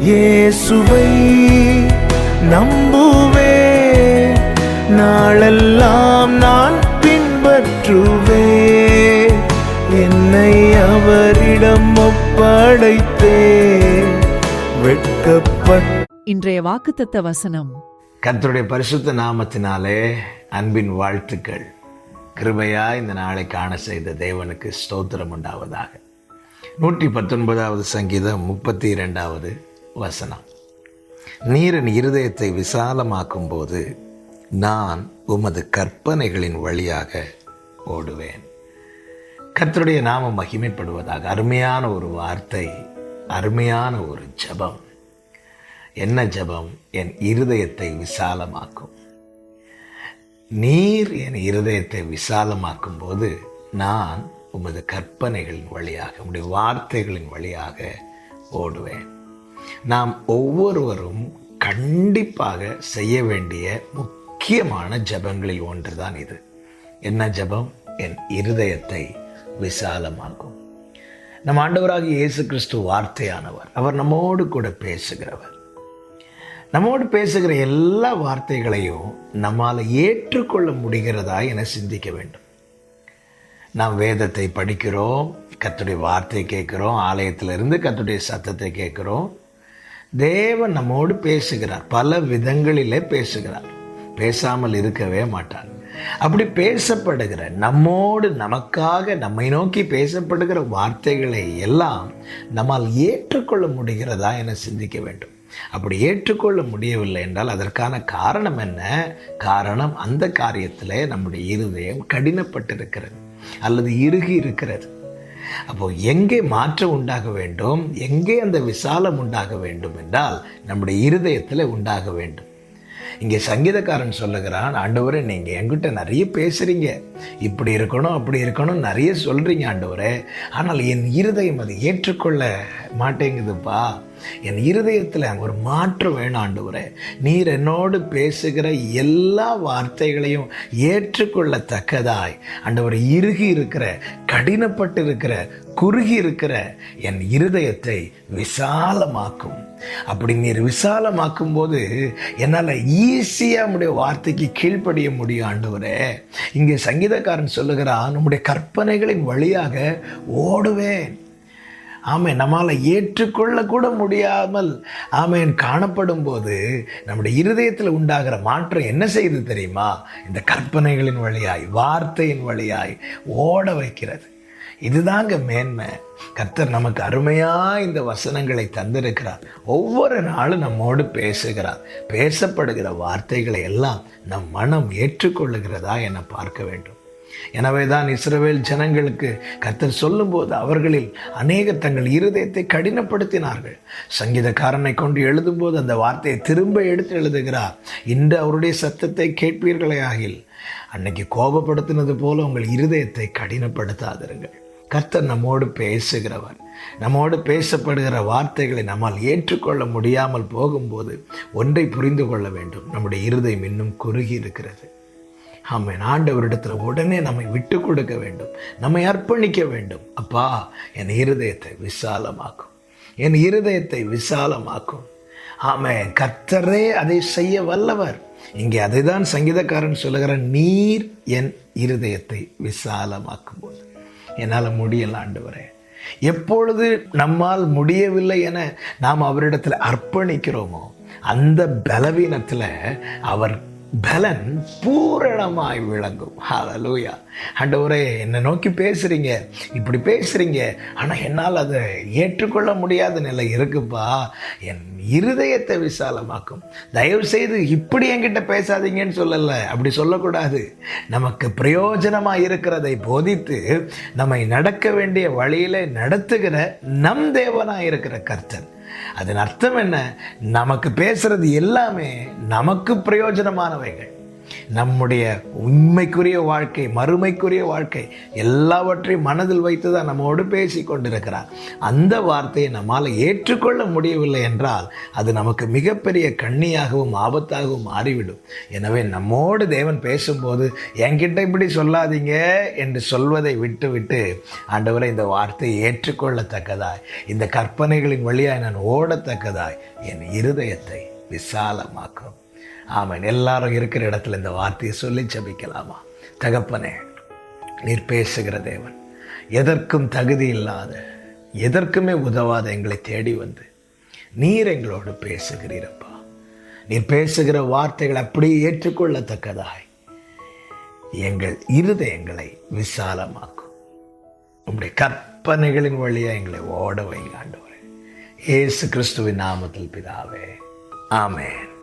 இயேசுவை நம்புவேன் நாளெல்லாம் நான் பின்பற்றுவேன் என்னை அவரிடம் ஒப்படைத்தேன். வெட்கப்பட்ட இன்றைய வாக்குத்தத்த வசனம். கர்த்தருடைய பரிசுத்த நாமத்தினாலே அன்பின் வாழ்த்துக்கள். கிருபையா இந்த நாளை காண செய்த தேவனுக்கு ஸ்தோத்திரம் உண்டாவதாக. நூற்றி பத்தொன்பதாவது சங்கீதம் முப்பத்தி இரண்டாவது. வசனம். நீரின் இருதயத்தை விசாலமாக்கும் போது நான் உமது கற்பனைகளின் வழியாக ஓடுவேன். கர்த்தருடைய நாமம் மகிமைப்படுவதாக அருமையான ஒரு வார்த்தை அருமையான ஒரு ஜெபம். என்ன ஜெபம்? என் இருதயத்தை விசாலமாக்கும். நீர் என் இருதயத்தை விசாலமாக்கும் போது நான் உமது கற்பனைகளின் வழியாக உடைய வார்த்தைகளின் வழியாக ஓடுவேன். நாம் ஒவ்வொருவரும் கண்டிப்பாக செய்ய வேண்டிய முக்கியமான ஜெபங்களில் ஒன்றுதான் இது. என்ன ஜெபம்? என் இருதயத்தை விசாலமாக்கும். நம் ஆண்டவராக இயேசு கிறிஸ்து வார்த்தையானவர். அவர் நம்மோடு கூட பேசுகிறவர். நம்மோடு பேசுகிற எல்லா வார்த்தைகளையும் நம்மால் ஏற்றுக்கொள்ள முடிகிறதா என சிந்திக்க வேண்டும். நாம் வேதத்தை படிக்கிறோம் கத்துடைய வார்த்தை கேட்குறோம் ஆலயத்திலிருந்து கத்துடைய சத்தத்தை கேட்குறோம் தேவன் நம்மோடு பேசுகிறார். பல விதங்களிலே பேசுகிறார். பேசாமல் இருக்கவே மாட்டார். அப்படி பேசப்படுகிற நம்மோடு நமக்காக நம்மை நோக்கி பேசப்படுகிற வார்த்தைகளை எல்லாம் நம்மால் ஏற்றுக்கொள்ள முடிகிறதா என சிந்திக்க வேண்டும். அப்படி ஏற்றுக்கொள்ள முடியவில்லை என்றால் அதற்கான காரணம் என்ன? காரணம் அந்த காரியத்தில் நம்முடைய இருதயம் கடினப்பட்டிருக்கிறது. அல்லது இறுகி இருக்கிறது. அப்போ எங்கே மாற்றம் உண்டாக வேண்டும்? எங்கே அந்த விசாலம் உண்டாக வேண்டும் என்றால் நம்முடைய இருதயத்தில் உண்டாக வேண்டும். இங்கே சங்கீதக்காரன் சொல்லுகிறான் ஆண்டவரே நீங்கள் என்கிட்ட நிறைய பேசுகிறீங்க இப்படி இருக்கணும் அப்படி இருக்கணும் நிறைய சொல்கிறீங்க ஆண்டவரே. ஆனால் என் இருதயம் அதை ஏற்றுக்கொள்ள மாட்டேங்குதுப்பா. என் இருதயத்தில் ஒரு மாற்று வேணும் ஆண்டவரே. நீர் என்னோடு பேசுகிற எல்லா வார்த்தைகளையும் ஏற்றுக்கொள்ளத்தக்கதாய். ஆண்டவர் இறுகி இருக்கிற கடினப்பட்டு இருக்கிற குறுகி இருக்கிற என் இருதயத்தை விசாலமாக்கும். அப்படி நீர் விசாலமாக்கும் போது என்னால் ஈஸியாக நம்முடைய வார்த்தைக்கு கீழ்ப்படிய முடியும் ஆண்டவரே. இங்கே சங்கீதக்காரன் சொல்லுகிறான் நம்முடைய கற்பனைகளின் வழியாக ஓடுவேன். ஆமேன் நம்மால் ஏற்றுக்கொள்ளக்கூட முடியாமல் ஆமேன் காணப்படும் போது நம்முடைய இருதயத்தில் உண்டாகிற மாற்றம் என்ன செய்து தெரியுமா? இந்த கற்பனைகளின் வழியாய் வார்த்தையின் வழியாய் ஓட வைக்கிறது. இதுதாங்க மேன்மை. கர்த்தர் நமக்கு அருமையாக இந்த வசனங்களை தந்திருக்கிறார். ஒவ்வொரு நாளும் நம்மோடு பேசுகிறார். பேசப்படுகிற வார்த்தைகளை எல்லாம் நம் மனம் ஏற்றுக்கொள்ளுகிறதா என பார்க்க வேண்டும். எனவே தான் இஸ்ரவேல் ஜனங்களுக்கு கர்த்தர் சொல்லும்போது அவர்களில் அநேக தங்கள் இருதயத்தை கடினப்படுத்தினார்கள். சங்கீதக்காரனை கொண்டு எழுதும்போது அந்த வார்த்தையை திரும்ப எடுத்து எழுதுகிறார். இன்று அவருடைய சத்தத்தை கேட்பீர்களே ஆகில் அன்னைக்கு கோபப்படுத்தினது போல உங்கள் இருதயத்தை கடினப்படுத்தாதிருங்கள். கர்த்தர் நம்மோடு பேசுகிறவர். நம்மோடு பேசப்படுகிற வார்த்தைகளை நம்மால் ஏற்றுக்கொள்ள முடியாமல் போகும்போது ஒன்றை புரிந்து கொள்ள வேண்டும். நம்முடைய இருதயம் இன்னும் குறுகி இருக்கிறது. ஆமென் ஆண்டவரிடத்தில் உடனே நம்மை விட்டு கொடுக்க வேண்டும். நம்மை அர்ப்பணிக்க வேண்டும். அப்பா என் இருதயத்தை விசாலமாக்கும். என் இருதயத்தை விசாலமாக்கும். ஆமென் கர்த்தரே அதை செய்ய வல்லவர். இங்கே அதை தான் சங்கீதக்காரன் சொல்லுகிற நீர் என் இருதயத்தை விசாலமாக்கும் போது என்னால் முடியல ஆண்டவரே. எப்பொழுது நம்மால் முடியவில்லை என நாம் அவரிடத்தில் அர்ப்பணிக்கிறோமோ அந்த பலவீனத்தில் அவர் பலன் பூரணமாய் விளங்கும். ஹலலூயா ஆண்டவரே என்னை நோக்கி பேசுகிறீங்க இப்படி பேசுகிறீங்க ஆனால் என்னால் அதை ஏற்றுக்கொள்ள முடியாத நிலை இருக்குப்பா. என் இருதயத்தை விசாலமாக்கும். தயவு செய்து இப்படி என்கிட்ட பேசாதீங்கன்னு சொல்லலை. அப்படி சொல்லக்கூடாது. நமக்கு பிரயோஜனமாக இருக்கிறதை போதித்து நம்மை நடக்க வேண்டிய வழியில நடத்துகிற நம் தேவனாக இருக்கிற கர்த்தன் அதன் அர்த்தம் என்ன? நமக்கு பேசுறது எல்லாமே நமக்கு பிரயோஜனமானவைகள். நம்முடைய உண்மைக்குரிய வாழ்க்கை மறுமைக்குரிய வாழ்க்கை எல்லாவற்றையும் மனதில் வைத்து தான் நம்மோடு பேசி கொண்டிருக்கிறார். அந்த வார்த்தையை நம்மால் ஏற்றுக்கொள்ள முடியவில்லை என்றால் அது நமக்கு மிகப்பெரிய கண்ணியாகவும் ஆபத்தாகவும் மாறிவிடும். எனவே நம்மோடு தேவன் பேசும்போது என்கிட்ட இப்படி சொல்லாதீங்க என்று சொல்வதை விட்டுவிட்டு ஆண்டவரை இந்த வார்த்தையை ஏற்றுக்கொள்ளத்தக்கதாய் இந்த கற்பனைகளின் வழியாய் நான் ஓடத்தக்கதாய் என் இருதயத்தை விசாலமாக்கும். ஆமேன். எல்லாரும் இருக்கிற இடத்துல இந்த வார்த்தையை சொல்லி ஜபிக்கலாமா? தகப்பனே நீர் பேசுகிற தேவன் எதற்கும் தகுதி இல்லாத எதற்குமே உதவாத எங்களை தேடி வந்து நீர் எங்களோடு பேசுகிறீரப்பா. நீர் பேசுகிற வார்த்தைகள் அப்படியே ஏற்றுக்கொள்ளத்தக்கதாய். எங்கள் இருதயங்களை விசாலமாக்கும். உங்களுடைய கற்பனைகளின் வழியா எங்களை ஓட வைங்க ஆண்டவரே. இயேசு கிறிஸ்துவின் நாமத்தில் பிதாவே ஆமேன்.